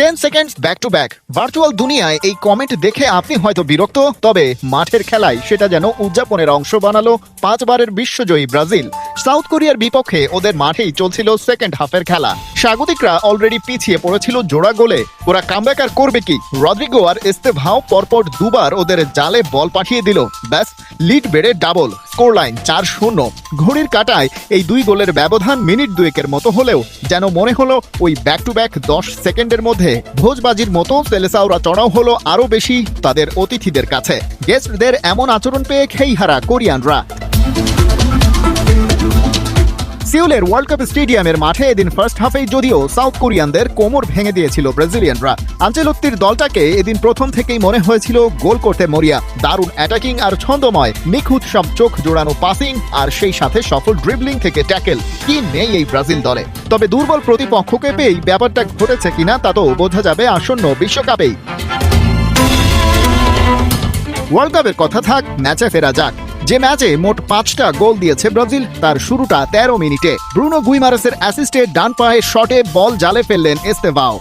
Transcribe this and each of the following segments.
Ten seconds back to back virtual দুনিয়ায় এই comment দেখে আপনি হয়তো বিরক্ত, তবে মাঠের খেলায় সেটা যেন উদযাপনের অংশ বানালো পাঁচবারের বিশ্বজয়ী ব্রাজিল। সাউথ কোরিয়ার বিপক্ষে ওদের মাঠেই চলছিল সেকেন্ড হাফের খেলা। স্বাগতিকরা অলরেডি পিছিয়ে পড়েছিল জোড়া গোলে। ওরা কামব্যাক আর করবে কি? রদ্রিগো আর এস্তেভাও পরপর দুবার ওদের জালে বল পাঠিয়ে দিল। ব্যাস লিড বেড়ে ডাবল স্কোর লাইন চার শূন্য। ঘড়ির কাটায় এই দুই গোলের ব্যবধান মিনিট দুয়েকের মতো হলেও যেন মনে হলো ওই ব্যাক টু ব্যাক দশ সেকেন্ডের মধ্যে ভোজবাজির মতো সেলেসাওরা চড়াও হলো আরও বেশি তাদের অতিথিদের কাছে। গেস্টদের এমন আচরণ পেয়ে খেই হারা কোরিয়ানরা। সিউলের ওয়ার্ল্ড কাপ স্টেডিয়ামের মাঠে এদিন ফার্স্ট হাফেই যদিও সাউথ কোরিয়ানদের কোমর ভেঙে দিয়েছিল ব্রাজিলিয়ানরা। আঞ্চেলত্তির দলটাকে এদিন প্রথম থেকেই মনে হয়েছিল গোল করতে মরিয়া। দারুণ অ্যাটাকিং আর ছন্দময়, নিখুঁত সব চোখ জোড়ানো পাসিং আর সেই সাথে সফল ড্রিবলিং থেকে ট্যাকেল কি নেই এই ব্রাজিল দলে। তবে দুর্বল প্রতিপক্ষকে পেয়েই ব্যাপারটা ঘটেছে কিনা তা তো বোঝা যাবে আসন্ন বিশ্বকাপেই। ওয়ার্ল্ড কাপের কথা থাক ম্যাচে ফেরা যাক। যে ম্যাচে মোট পাঁচটা গোল দিয়েছে ব্রাজিল, তার শুরুটা তেরো মিনিটে। ব্রুনো গুইমারেসের অ্যাসিস্টে ডান পায়ে শটে বল জালে ফেললেন এস্তেভাও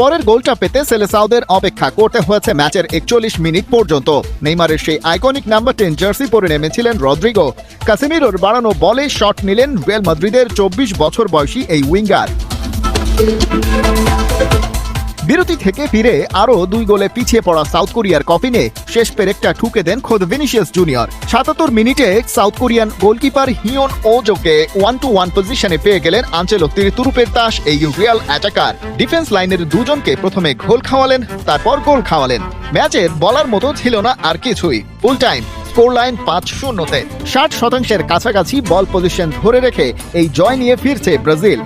পরের গোলটা পেতে সেলেসাউদের অপেক্ষা করতে হয়েছে ম্যাচের একচল্লিশ মিনিট পর্যন্ত। নেইমারের সেই আইকনিক নাম্বার টেন জার্সি পরে নেমেছিলেন রদ্রিগো। কাসিমিরোর বাড়ানো বলে শট নিলেন রিয়াল মাদ্রিদের চব্বিশ বছর বয়সী এই উইঙ্গার। বিরতি থেকে ফিরে আরও দুই গোলে পিছিয়ে পড়া সাউথ কোরিয়ার কফিনে শেষ পেরেকটা ঠুকে দেন খোদ ভিনিসিয়াস জুনিয়র। সাতাত্তর মিনিটে সাউথ কোরিয়ান গোলকিপার হিয়ন ওজোকে ওয়ান টু ওয়ান পজিশনে পেয়ে গেলেন আঞ্চলত্তির তুরুপের তাস এই রিয়াল অ্যাটাকার। ডিফেন্স লাইনের দুজনকে প্রথমে গোল খাওয়ালেন, তারপর গোল খাওয়ালেন। ম্যাচের বলার মতো ছিল না আর কিছুই। ফুল টাইম স্কোর লাইন পাঁচ শূন্যতে ষাট শতাংশের কাছাকাছি বল পজিশন ধরে রেখে এই জয় নিয়ে ফিরছে ব্রাজিল।